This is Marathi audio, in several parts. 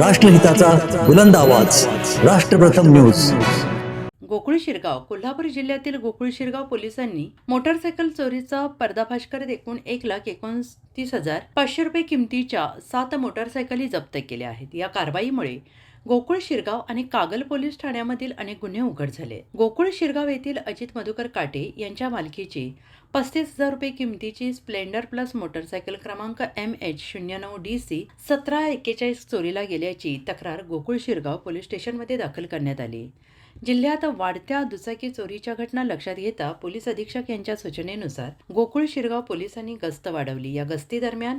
राष्ट्रहिताचा बुलंद आवाज. राष्ट्रप्रथम न्यूज. गोकुळ शिरगाव कोल्हापूर जिल्ह्यातील गोकुळ शिरगाव पोलिसांनी मोटारसायकल चोरीचा पर्दाफाश करत एकूण एक लाख तीस हजार पाचशे रुपये किमतीच्या सात मोटारसायकली जप्त केल्या आहेत. या कारवाईमुळे गोकुळ शिरगाव आणि कागल पोलीस ठाण्यामधील अनेक गुन्हे उघड झाले. गोकुळ शिरगाव येथील अजित मधुकर काटे यांच्या मालकीची पस्तीस हजार रुपये किमतीची स्प्लेंडर प्लस मोटरसायकल क्रमांक एम एच शून्य नऊ डी सी सतरा एक्केचाळीस चोरीला गेल्याची तक्रार गोकुळ शिरगाव पोलीस स्टेशनमध्ये दाखल करण्यात आली. जिल्ह्यात वाढत्या दुचाकी चोरीच्या घटना लक्षात घेता पोलीस अधीक्षक यांच्या सूचनेनुसार गोकुळ शिरगाव पोलिसांनी गस्त वाढवली. या गस्तीदरम्यान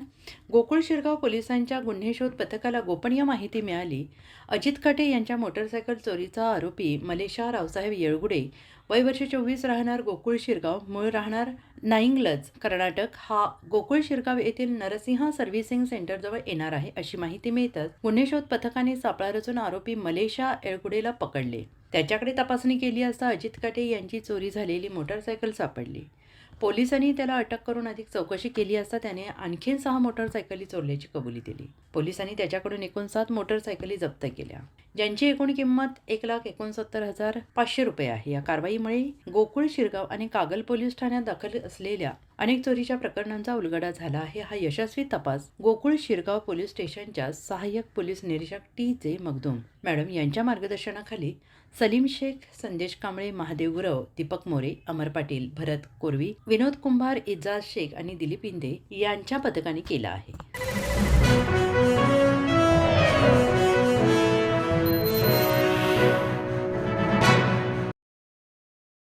गोकुळ शिरगाव पोलिसांच्या गुन्हे शोध पथकाला गोपनीय माहिती मिळाली. अजित काटे यांच्या मोटरसायकल चोरीचा आरोपी मलेशा रावसाहेब येळगुडे वय वर्ष चोवीस राहणार गोकुळ शिरगाव मूळ राहणार नाईंगलज कर्नाटक. हा गोकुळ शिरगाव येथील नरसिंह सर्व्हिसिंग सेंटरजवळ येणार आहे अशी माहिती मिळताच गुन्हे शोध पथकाने सापळा रचून आरोपी मलेशा येळगुडेला पकडले. त्याच्याकडे तपासणी केली असता अजित काटे यांची चोरी झालेली मोटारसायकल सापडली. पोलिसांनी त्याला अटक करून अधिक चौकशी केली असता त्याने आणखीन सहा मोटारसायकली चोरल्याची कबुली दिली. पोलिसांनी त्याच्याकडून एकूण सात मोटारसायकली जप्त केल्या. ज्यांची एकूण किंमत एक लाख एकोणसत्तर हजार पाचशे रुपये आहे. या कारवाईमुळे गोकुळ शिरगाव आणि कागल पोलीस ठाण्यात दाखल असलेल्या अनेक चोरीच्या प्रकरणांचा उलगडा झाला आहे. हा यशस्वी तपास गोकुळ शिरगाव पोलीस स्टेशनच्या सहाय्यक पोलीस निरीक्षक टी जे मगदूम मॅडम यांच्या मार्गदर्शनाखाली सलीम शेख संदेश कांबळे महादेव गुरव दीपक मोरे अमर पाटील भरत कोरवी विनोद कुंभार इजाज शेख आणि दिलीप इंदे यांच्या पथकाने केला आहे.